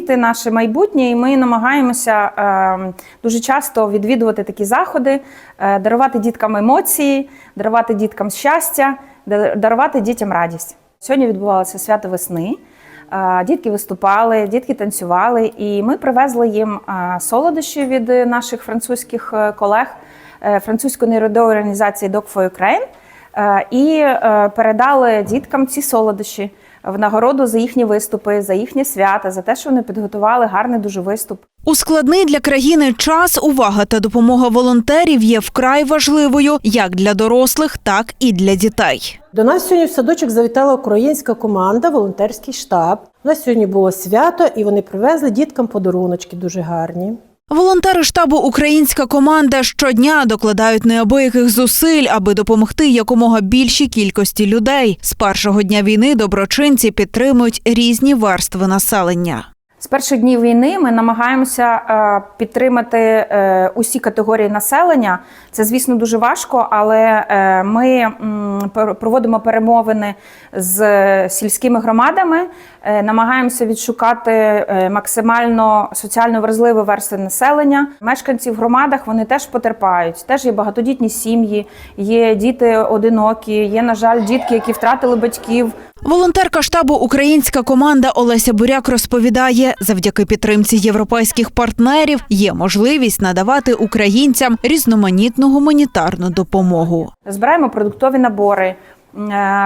діти наше майбутнє, і ми намагаємося е, дуже часто відвідувати такі заходи, е, дарувати діткам емоції, дарувати діткам щастя, дарувати дітям радість. Сьогодні відбувалося свято весни. Е, Дітки виступали, дітки танцювали, і ми привезли їм е, солодощі від наших французьких колег французької народової організації Dog for Ukraine і передали діткам ці солодощі в нагороду за їхні виступи, за їхнє свята, за те, що вони підготували гарний дуже виступ. У складний для країни час увага та допомога волонтерів є вкрай важливою як для дорослих, так і для дітей. До нас сьогодні в садочок завітала українська команда, волонтерський штаб. У нас сьогодні було свято, і вони привезли діткам подаруночки дуже гарні. Волонтери штабу Українська команда щодня докладають неабияких зусиль, аби допомогти якомога більшій кількості людей. З першого дня війни доброчинці підтримують різні верстви населення. З перших днів війни ми намагаємося е, підтримати е, усі категорії населення. Це, звісно, дуже важко, але е, ми проводимо перемовини з сільськими громадами, намагаємося відшукати е, максимально соціально вразливі верстви населення. Мешканці в громадах вони теж потерпають. Теж є багатодітні сім'ї, є діти одинокі, є, на жаль, дітки, які втратили батьків. Волонтерка штабу Українська команда Олеся Буряк розповідає, завдяки підтримці європейських партнерів є можливість надавати українцям різноманітну гуманітарну допомогу. Збираємо продуктові набори, е,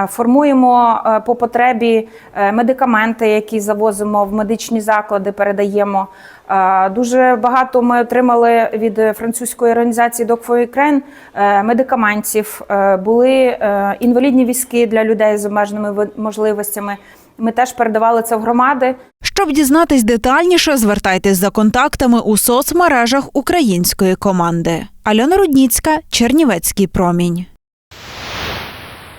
формуємо е, по потребі е, медикаменти, які завозимо в медичні заклади, передаємо. Е, Дуже багато ми отримали від французької організації Dog for Ukraine е, медикаментів. Е, Були е, інвалідні візки для людей з обмеженими можливостями. Ми теж передавали це в громади. Щоб дізнатись детальніше, звертайтесь за контактами у соцмережах української команди. Альона Рудніцька, Чернівецький промінь.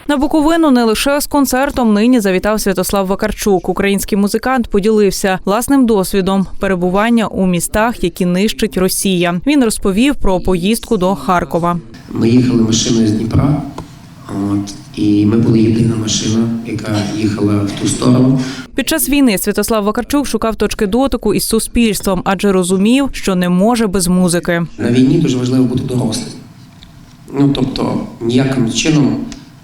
На Буковину не лише з концертом нині завітав Святослав Вакарчук. Український музикант поділився власним досвідом перебування у містах, які нищить Росія. Він розповів про поїздку до Харкова. Ми їхали машиною з Дніпра, от, і ми були єдина машина, яка їхала в ту сторону. Під час війни Святослав Вакарчук шукав точки дотику із суспільством, адже розумів, що не може без музики. На війні дуже важливо бути дорослим. Ну тобто ніяким чином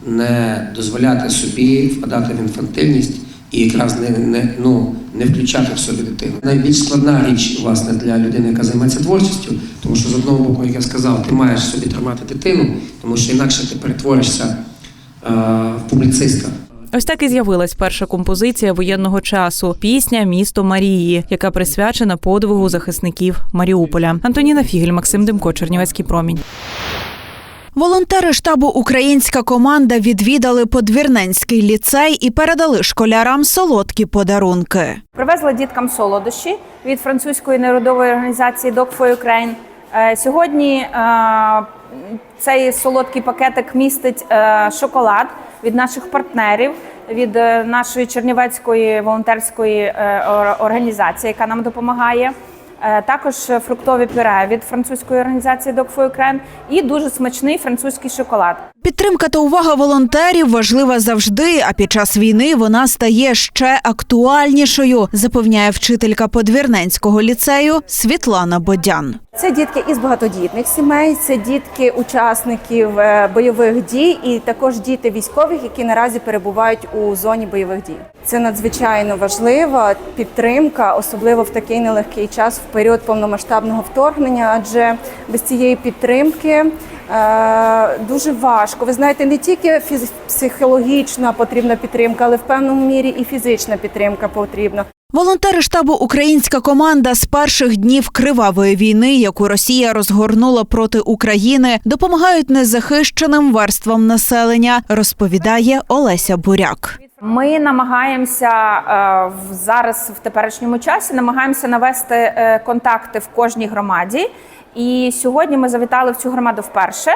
не дозволяти собі впадати в інфантильність і якраз не, не, ну, не включати в собі дитину. Найбільш складна річ власне для людини, яка займається творчістю, тому що з одного боку, як я сказав, ти маєш собі тримати дитину, тому що інакше ти перетворишся е, в публіциста. Ось так і з'явилась перша композиція воєнного часу пісня Місто Марії, яка присвячена подвигу захисників Маріуполя. Антоніна Фігель, Максим Демко, Чернівецький промінь. Волонтери штабу Українська команда відвідали подвірненський ліцей і передали школярам солодкі подарунки. Привезли діткам солодощі від французької народової організації Dog for Ukraine. Е, Сьогодні е, цей солодкий пакетик містить е, шоколад від наших партнерів, від нашої чернівецької волонтерської організації, яка нам допомагає. Е, Також фруктові пюре від французької організації Dog for Ukraine і дуже смачний французький шоколад. Підтримка та увага волонтерів важлива завжди, а під час війни вона стає ще актуальнішою, запевняє вчителька подвірненського ліцею Світлана Бодян. Це дітки із багатодітних сімей, це дітки учасників е, бойових дій, і також діти військових, які наразі перебувають у зоні бойових дій. Це надзвичайно важлива підтримка, особливо в такий нелегкий час в період повномасштабного вторгнення, адже без цієї підтримки дуже важко. Ви знаєте, не тільки фіз- психологічна потрібна підтримка, але в певному мірі і фізична підтримка потрібна. Волонтери штабу Українська команда з перших днів кривавої війни, яку Росія розгорнула проти України, допомагають незахищеним верствам населення, розповідає Олеся Буряк. Ми намагаємося е, в- зараз в теперішньому часі намагаємося навести е, контакти в кожній громаді. І сьогодні ми завітали в цю громаду вперше.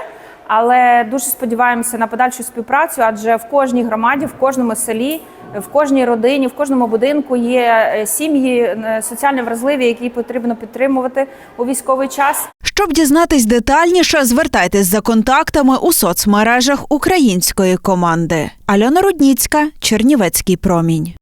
Але дуже сподіваємося на подальшу співпрацю, адже в кожній громаді, в кожному селі, в кожній родині, в кожному будинку є е, сім'ї е, соціально вразливі, які потрібно підтримувати у військовий час. Щоб дізнатись детальніше, звертайтесь за контактами у соцмережах української команди. Альона Рудніцька, Чернівецький промінь.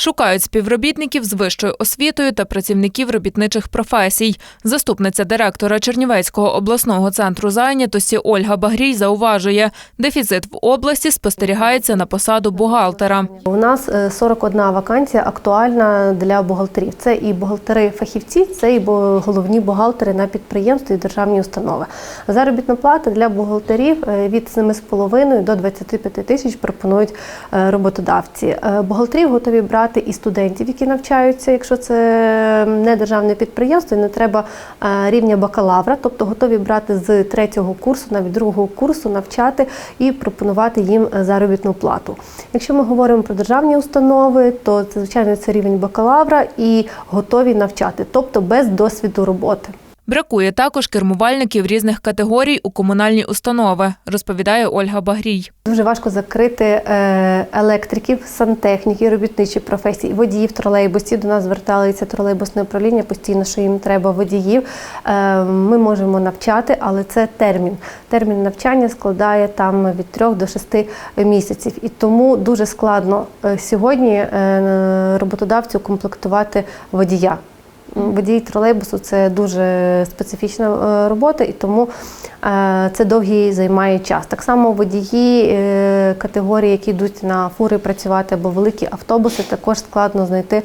Шукають співробітників з вищою освітою та працівників робітничих професій. Заступниця директора Чернівецького обласного центру зайнятості Ольга Багрій зауважує, дефіцит в області спостерігається на посаду бухгалтера. У нас е, 41 вакансія актуальна для бухгалтерів. Це і бухгалтери-фахівці, це і головні бухгалтери на підприємстві і державні установи. Заробітна плата для бухгалтерів е, від 7,5 до 25 тисяч пропонують е, роботодавці. Е, Бухгалтерів готові брати і студентів, які навчаються, якщо це не державне підприємство, і не треба е, рівня бакалавра, тобто готові брати з третього курсу, навіть другого курсу, навчати і пропонувати їм е, заробітну плату. Якщо ми говоримо про державні установи, то це звичайно це рівень бакалавра і готові навчати, тобто без досвіду роботи. Бракує також кермувальників різних категорій у комунальні установи, розповідає Ольга Багрій. Дуже важко закрити е, електриків, сантехніків, робітничі професії, водіїв тролейбусів. До нас зверталися тролейбусне управління постійно, що їм треба водіїв. Е, Ми можемо навчати, але це термін. Термін навчання складає там від 3 до 6 місяців. І тому дуже складно е, сьогодні роботодавцю комплектувати водія. Водій тролейбусу це дуже специфічна е, робота, і тому е, це довгий займає час. Так само водії е, категорії, які йдуть на фури працювати або великі автобуси, також складно знайти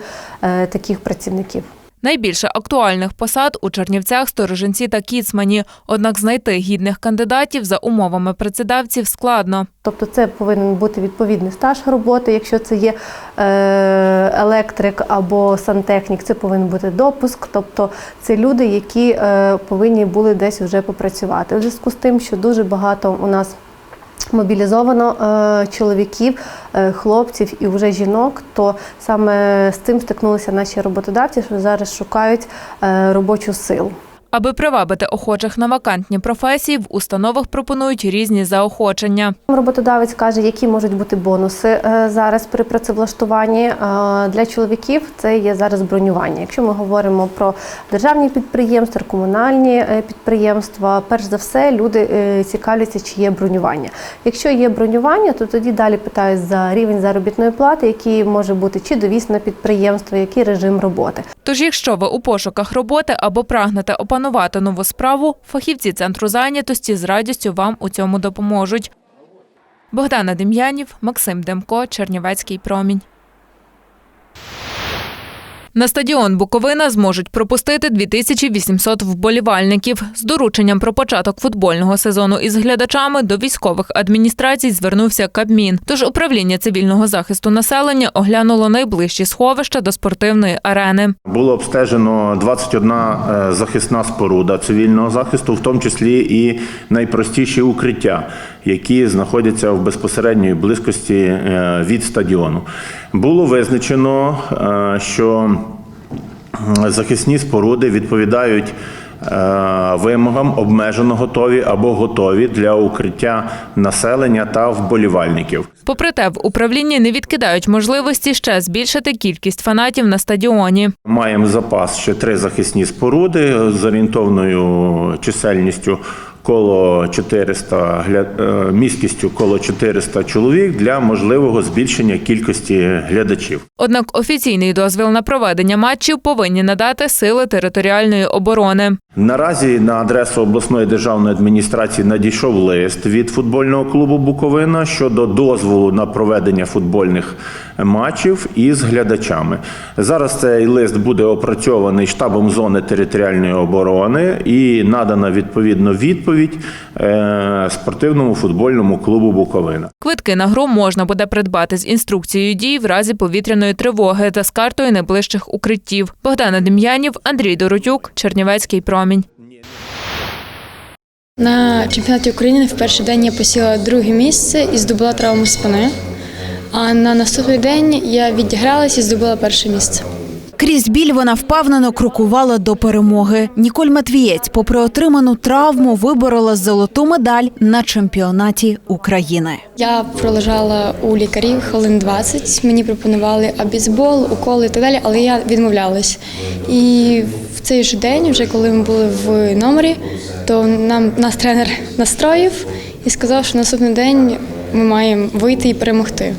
таких працівників. Найбільше актуальних посад у Чернівцях, Сторожинці та Кіцмані. Однак знайти гідних кандидатів за умовами працедавців складно. Тобто це повинен бути відповідний стаж роботи. Якщо це є е, електрик або сантехнік, це повинен бути допуск. Тобто це люди, які е, повинні були десь вже попрацювати. У зв'язку з тим, що дуже багато у нас мобілізовано е, чоловіків, е, хлопців і вже жінок, то саме з цим стикнулися наші роботодавці, що зараз шукають е, робочу силу. Аби привабити охочих на вакантні професії, в установах пропонують різні заохочення. Роботодавець каже, які можуть бути бонуси е, зараз при працевлаштуванні. Е, Для чоловіків це є зараз бронювання. Якщо ми говоримо про державні підприємства, комунальні е, підприємства, перш за все люди цікавляться, чи є бронювання. Якщо є бронювання, то тоді далі питають за рівень заробітної плати, який може бути чи довіз на підприємство, який режим роботи. Тож, якщо ви у пошуках роботи або прагнете опанувати нову справу, фахівці центру зайнятості з радістю вам у цьому допоможуть. Богдана Дем'янів, Максим Демко, Чернівецький промінь. На стадіон Буковина зможуть пропустити 2800 вболівальників. З дорученням про початок футбольного сезону із глядачами до військових адміністрацій звернувся Кабмін. Тож управління цивільного захисту населення оглянуло найближчі сховища до спортивної арени. Було обстежено 21 е, захисна споруда цивільного захисту, в тому числі і найпростіші укриття, які знаходяться в безпосередньої близькості е, від стадіону. Було визначено, е, що захисні споруди відповідають е, вимогам обмежено готові або готові для укриття населення та вболівальників. Попри те, в управлінні не відкидають можливості ще збільшити кількість фанатів на стадіоні. Маємо запас ще три захисні споруди з орієнтовною чисельністю коло 400 гля- е, міськістю коло 400 чоловік для можливого збільшення кількості глядачів. Однак офіційний дозвіл на проведення матчів повинні надати сили територіальної оборони. Наразі на адресу обласної державної адміністрації надійшов лист від футбольного клубу Буковина щодо дозволу на проведення футбольних матчів із глядачами. Зараз цей лист буде опрацьований штабом зони територіальної оборони і надана відповідно відповідь е, спортивному футбольному клубу Буковина. Квитки на гру можна буде придбати з інструкцією дій в разі повітряної тривоги та з картою найближчих укриттів. Богдана Дем'янів, Андрій Доротюк, Чернівецький промінь. На чемпіонаті України в перший день я посіла друге місце і здобула травму спини. А на наступний день я відігралася і здобула перше місце. Крізь біль вона впевнено крокувала до перемоги. Ніколь Матвієць, попри отриману травму, виборола золоту медаль на чемпіонаті України. Я пролежала у лікарів хвилин 20. Мені пропонували абізбол, уколи і так далі, але я відмовлялась. І в цей же день, вже коли ми були в номері, то нам нас тренер настроїв і сказав, що наступний день ми маємо вийти і перемогти.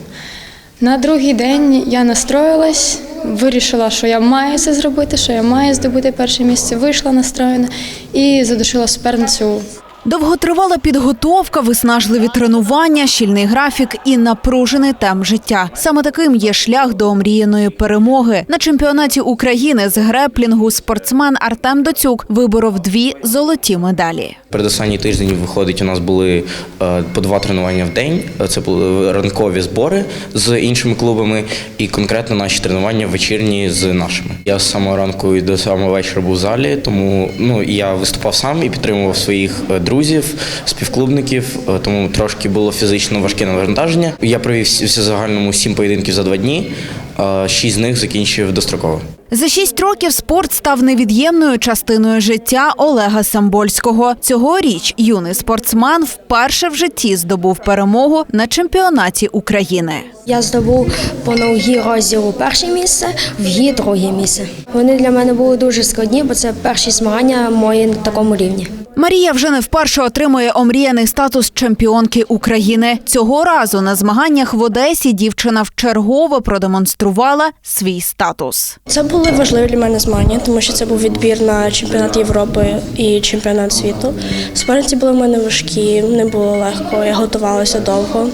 На другий день я настроїлась, вирішила, що я маю це зробити, що я маю здобути перше місце. Вийшла настроєна і задушила суперницю Довготривала підготовка, виснажливі тренування, щільний графік і напружений темп життя. Саме таким є шлях до омріяної перемоги. На чемпіонаті України з греплінгу спортсмен Артем Доцюк виборов дві золоті медалі. Передостанній тиждень виходить, у нас були е, по два тренування в день. Це були ранкові збори з іншими клубами, і конкретно наші тренування вечірні з нашими. Я з самого ранку і до самого вечора був в залі, тому ну я виступав сам і підтримував своїх е, друзів, співклубників. е, Тому трошки було фізично важке навантаження. Я провів всі загальному сім поєдинків за два дні. е, Шість з них закінчив достроково. За шість років спорт став невід'ємною частиною життя Олега Самбольського. Цьогоріч юний спортсмен вперше в житті здобув перемогу на чемпіонаті України. Я здобув по ногі розділу перше місце, в гі друге місце. Вони для мене були дуже складні, бо це перші змагання мої на такому рівні. Марія вже не вперше отримує омріяний статус чемпіонки України. Цього разу на змаганнях в Одесі дівчина вчергово продемонструвала свій статус. Це були важливі для мене змагання, тому що це був відбір на чемпіонат Європи і чемпіонат світу. Суперниці були в мене важкі, не було легко. Я готувалася довго,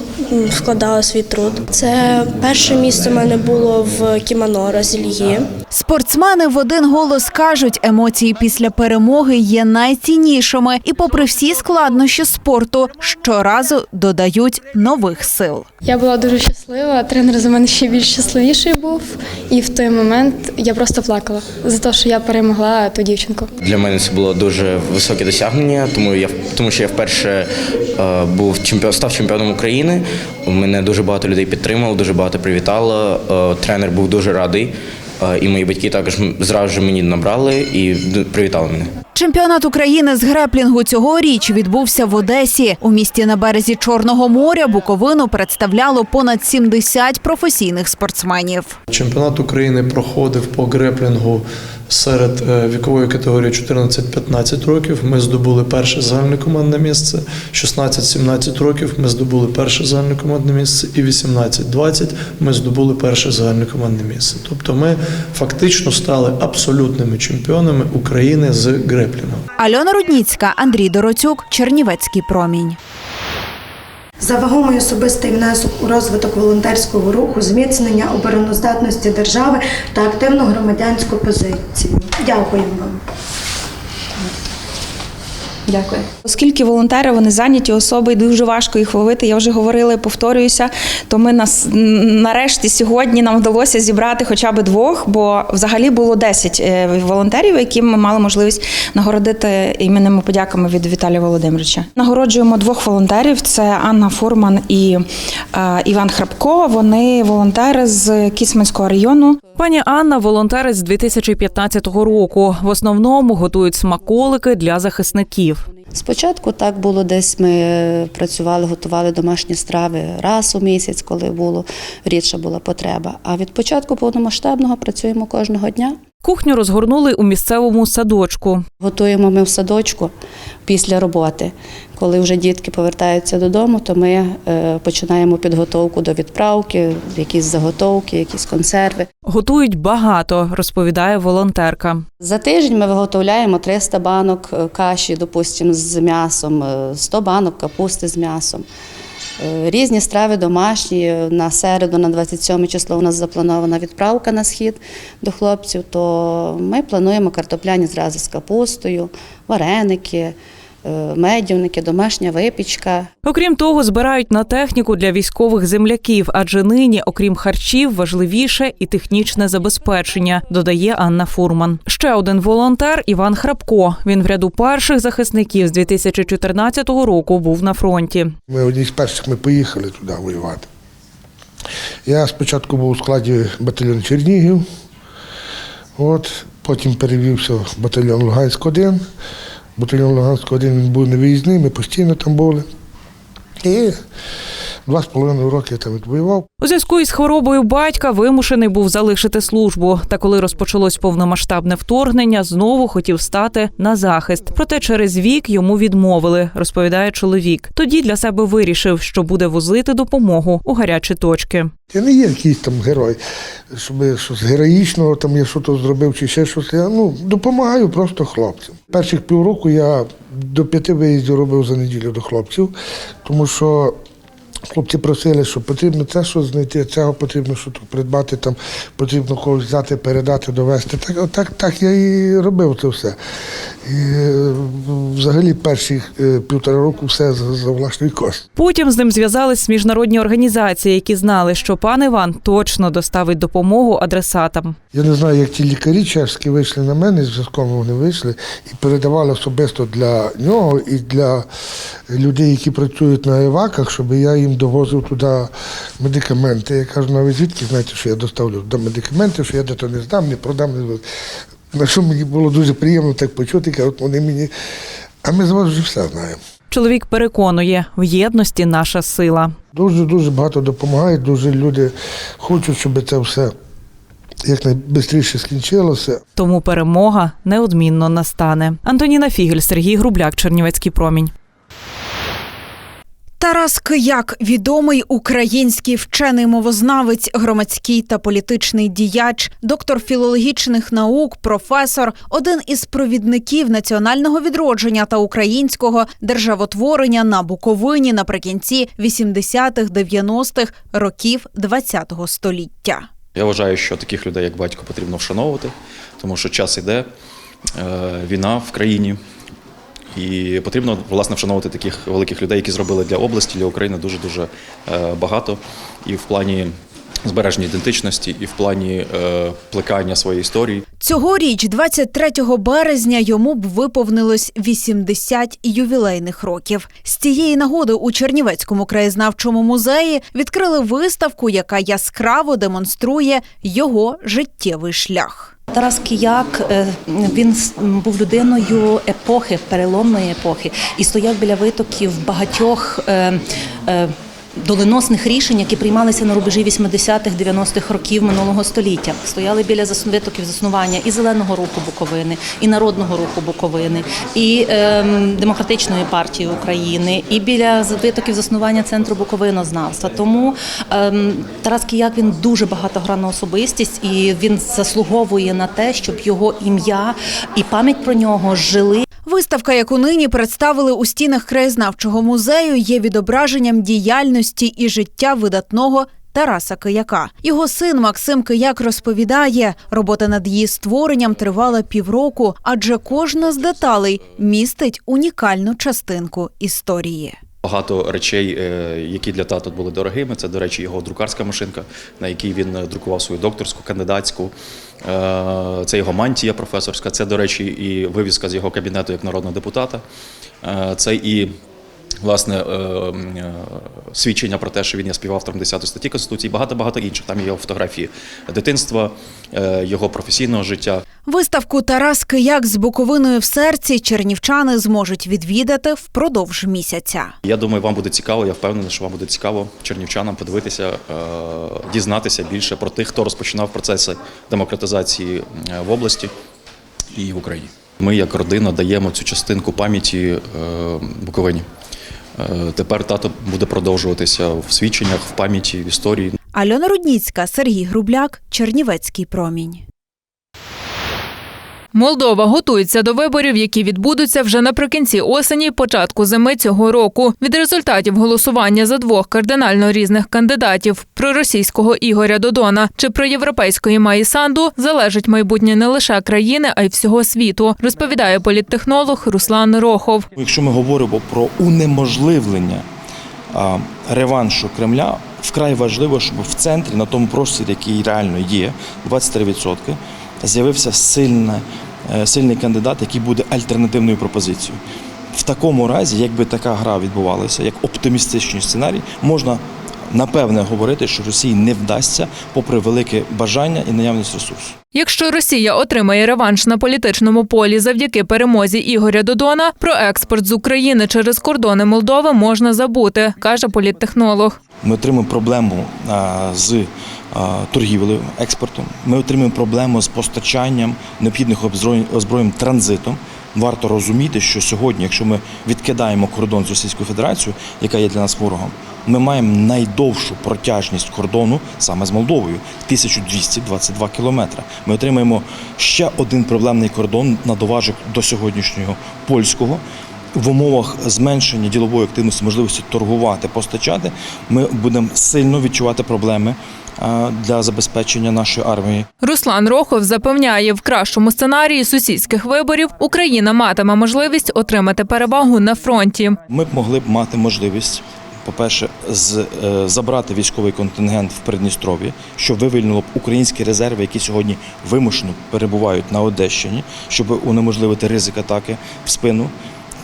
вкладала свій труд. Це перше місце в мене було в кімано Розільї. Спортсмени в один голос кажуть, емоції після перемоги є найціннішими, і, попри всі складнощі спорту, щоразу додають нових сил. Я була дуже щаслива. Тренер за мене ще більш щасливіший був. І в той момент я просто плакала за те, що я перемогла ту дівчинку. Для мене це було дуже високе досягнення, тому я тому що я вперше е, був чемпіон, став чемпіоном України. Мене дуже багато людей підтримало, дуже багато привітало. Е, тренер був дуже радий. І мої батьки також зразу ж мені набрали і привітали мене. Чемпіонат України з греплінгу цьогоріч відбувся в Одесі. У місті на березі Чорного моря Буковину представляло понад 70 професійних спортсменів. Чемпіонат України проходив по греплінгу серед е, вікової категорії 14-15 років. Ми здобули перше загальне командне місце. 16-17 років ми здобули перше загальне командне місце, і 18-20 ми здобули перше загальне командне місце. Тобто ми фактично стали абсолютними чемпіонами України з греплінгу. Альона Рудніцька, Андрій Дороцюк, Чернівецький промінь. За вагомий особистий внесок у розвиток волонтерського руху, зміцнення обороноздатності держави та активну громадянську позицію. Дякуємо вам. Дякую. Оскільки волонтери вони зайняті особи, і дуже важко їх ловити. Я вже говорила і повторююся. То ми нас нарешті сьогодні нам вдалося зібрати хоча б двох, бо взагалі було 10 е, волонтерів, які ми мали можливість нагородити іменними подяками від Віталія Володимировича. Нагороджуємо двох волонтерів: це Анна Фурман і е, Іван Храпко. Вони волонтери з Кіцманського району. Пані Анна волонтери з 2015 року. В основному готують смаколики для захисників. Спочатку так було десь ми працювали, готували домашні страви раз у місяць, коли було рідша була потреба. А від початку повномасштабного працюємо кожного дня. Кухню розгорнули у місцевому садочку. Готуємо ми в садочку після роботи. Коли вже дітки повертаються додому, то ми е, починаємо підготовку до відправки, якісь заготовки, якісь консерви. Готують багато, розповідає волонтерка. За тиждень ми виготовляємо 300 банок е, каші, допустимо, з м'ясом, е, 100 банок капусти з м'ясом. Е, Різні страви домашні. На середу, на 27 число, у нас запланована відправка на схід до хлопців, то ми плануємо картопляні зрази з капустою, вареники, е, медівники, домашня випічка. Окрім того, збирають на техніку для військових земляків, адже нині, окрім харчів, важливіше і технічне забезпечення, додає Анна Фурман. Ще один волонтер Іван Храпко. Він в ряду перших захисників з 2014 року був на фронті. Ми одні з перших ми поїхали туди воювати. Я спочатку був у складі батальйону Чернігів, от, потім перевівся в батальйон Луганськ-1. Батальйон Луганськ-1 він був невиїзний, ми постійно там були. І Два з половиною роки я там відвоював. У зв'язку із хворобою батька вимушений був залишити службу. Та коли розпочалось повномасштабне вторгнення, знову хотів стати на захист. Проте через вік йому відмовили, розповідає чоловік. Тоді для себе вирішив, що буде возити допомогу у гарячі точки. Я не є якийсь там герой, щоб я щось героїчного там я щось зробив чи ще щось. Я ну, допомагаю просто хлопцям. Перших півроку я до п'яти виїздів робив за неділю до хлопців, тому що 说 хлопці просили, що потрібно це щось знайти, цього потрібно щось придбати, там потрібно когось взяти, передати, довести. Так, так, так я і робив це все. І е, взагалі перші е, півтора року все за, за власний кошт. Потім з ним зв'язались міжнародні організації, які знали, що пан Іван точно доставить допомогу адресатам. Я не знаю, як ті лікарі чешські вийшли на мене, зв'язком вони вийшли і передавали особисто для нього і для людей, які працюють на еваках, щоб я їм довозив туди медикаменти. Я кажу, навіть звідки знаєте, що я доставлю до медикаменти, що я де то не здам, не продам. Не... На що мені було дуже приємно так почути, кажуть, вони мені, а ми з вас вже все знаємо. Чоловік переконує, в єдності наша сила. Дуже дуже багато допомагають, дуже люди хочуть, щоб це все якнайшвидше скінчилося. Тому перемога неодмінно настане. Антоніна Фігель, Сергій Грубляк, Чернівецький промінь. Тарас Кияк, відомий український вчений мовознавець, громадський та політичний діяч, доктор філологічних наук, професор, один із провідників національного відродження та українського державотворення на Буковині наприкінці 80-х-90-х років ХХ століття. Я вважаю, що таких людей, як батько, потрібно вшановувати, тому що час іде, е, війна в країні. І потрібно власне вшановувати таких великих людей, які зробили для області, для України дуже дуже багато. І в плані збереження ідентичності, і в плані е, плекання своєї історії. Цьогоріч, 23 березня, йому б виповнилось 80 ювілейних років. З цієї нагоди у Чернівецькому краєзнавчому музеї відкрили виставку, яка яскраво демонструє його життєвий шлях. Тарас Кияк е, він був людиною епохи, переломної епохи, і стояв біля витоків багатьох е, е, доленосних рішень, які приймалися на рубежі 80-х, 90-х років минулого століття. Стояли біля витоків заснування і зеленого руху Буковини, і народного руху Буковини, і ем, демократичної партії України, і біля витоків заснування центру Буковинознавства. Тому ем, Тарас Кияк він дуже багатогранна особистість, і він заслуговує на те, щоб його ім'я і пам'ять про нього жили. Виставка, яку нині представили у стінах краєзнавчого музею, є відображенням діяльності і життя видатного. Тараса Кияка. Його син Максим Кияк розповідає, робота над її створенням тривала півроку, адже кожна з деталей містить унікальну частинку історії. Багато речей, е, які для тата були дорогими. Це, до речі, його друкарська машинка, на якій він е, друкував свою докторську, кандидатську. Е, Це його мантія професорська. Це, до речі, і вивізка з його кабінету як народного депутата. Це і власне е, е, свідчення про те, що він є співавтором 10 статті Конституції, багато багато інших. Там є його фотографії дитинства, е, його професійного життя. Виставку Тарас Кияк з Буковиною в серці чернівчани зможуть відвідати впродовж місяця. Я думаю, вам буде цікаво. Я впевнений, що вам буде цікаво чернівчанам подивитися, дізнатися більше про тих, хто розпочинав процеси демократизації в області і в Україні. Ми, як родина, даємо цю частинку пам'яті Буковині. Е, Тепер тато буде продовжуватися в свідченнях, в пам'яті, в історії. Альона Рудніцька, Сергій Грубляк, Чернівецький промінь. Молдова готується до виборів, які відбудуться вже наприкінці осені, початку зими цього року. Від результатів голосування за двох кардинально різних кандидатів проросійського Ігоря Додона чи проєвропейської Маї Санду залежить майбутнє не лише країни, а й всього світу, розповідає політтехнолог Руслан Рохов. Якщо ми говоримо про унеможливлення реваншу Кремля, вкрай важливо, щоб в центрі, на тому просторі, який реально є, 23%, з'явився сильна, е, сильний кандидат, який буде альтернативною пропозицією. В такому разі, якби така гра відбувалася, як оптимістичний сценарій, можна напевне говорити, що Росії не вдасться, попри велике бажання і наявність ресурсу. Якщо Росія отримає реванш на політичному полі завдяки перемозі Ігоря Додона, про експорт з України через кордони Молдови можна забути, каже політтехнолог. Ми отримуємо проблему з торгівлею, експортом. Ми отримуємо проблему з постачанням необхідних озброєнь, транзитом. Варто розуміти, що сьогодні, якщо ми відкидаємо кордон з Російською Федерацією, яка є для нас ворогом, ми маємо найдовшу протяжність кордону саме з Молдовою 1222 кілометри. Ми отримаємо ще один проблемний кордон на доважок до сьогоднішнього польського. В умовах зменшення ділової активності, можливості торгувати, постачати, ми будемо сильно відчувати проблеми для забезпечення нашої армії. Руслан Рохов запевняє, в кращому сценарії сусідських виборів Україна матиме можливість отримати перевагу на фронті. Ми б могли б мати можливість, по-перше, з, е, забрати військовий контингент в Придністров'ї, що вивільнило б українські резерви, які сьогодні вимушено перебувають на Одещині, щоб унеможливити ризик атаки в спину.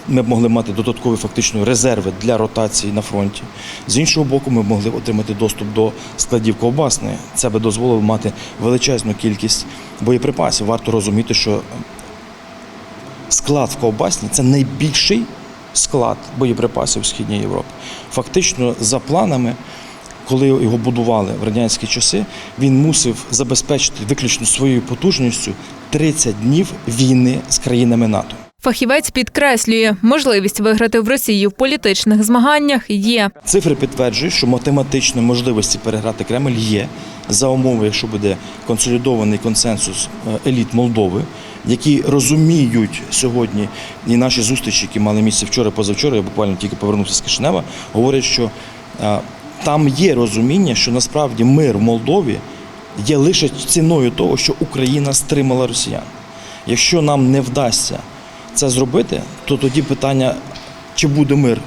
Ми б могли мати додаткові фактично резерви для ротації на фронті. З іншого боку, ми б могли отримати доступ до складів ковбасної. Це би дозволило мати величезну кількість боєприпасів. Варто розуміти, що склад в ковбасні це найбільший склад боєприпасів в Східній Європі. Фактично, за планами, коли його будували в радянські часи, він мусив забезпечити виключно своєю потужністю 30 днів війни з країнами НАТО. Фахівець підкреслює, можливість виграти в Росії в політичних змаганнях є. Цифри підтверджують, що математичної можливості переграти Кремль є за умови, якщо буде консолідований консенсус е, еліт Молдови, які розуміють сьогодні і наші зустрічі, які мали місце вчора, позавчора, я буквально тільки повернувся з Кишинева, говорять, що е, там є розуміння, що насправді мир в Молдові є лише ціною того, що Україна стримала росіян. Якщо нам не вдасться це зробити, то тоді питання, чи буде мир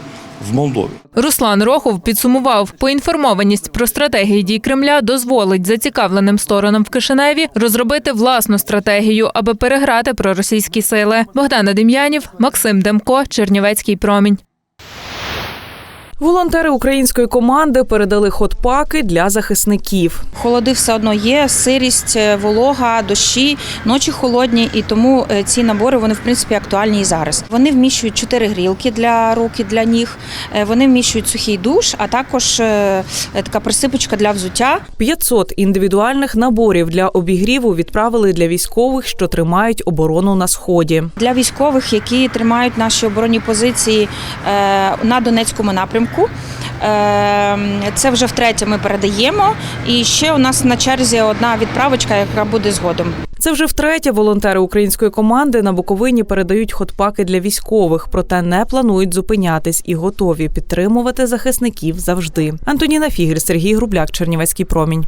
в Молдові. Руслан Рохов підсумував, поінформованість про стратегії дій Кремля дозволить зацікавленим сторонам в Кишиневі розробити власну стратегію, аби переграти проросійські сили. Богдана Дем'янів, Максим Демко, Чернівецький промінь. Волонтери української команди передали хот-паки для захисників. Холоди все одно є, сирість, е, волога, дощі, ночі холодні, і тому е, ці набори вони в принципі актуальні і зараз. Вони вміщують чотири грілки для рук і для ніг. е, Вони вміщують сухий душ, а також така присипочка для взуття. 500 індивідуальних наборів для обігріву відправили для військових, що тримають оборону на сході. Для військових, які тримають наші оборонні позиції на Донецькому напрямку. Е, Це вже втретє ми передаємо. І ще у нас на черзі одна відправочка, яка буде згодом. Це вже втретє волонтери української команди на Буковині передають хот-паки для військових, проте не планують зупинятись і готові підтримувати захисників завжди. Антоніна Фігель, Сергій Грубляк, Чернівецький промінь.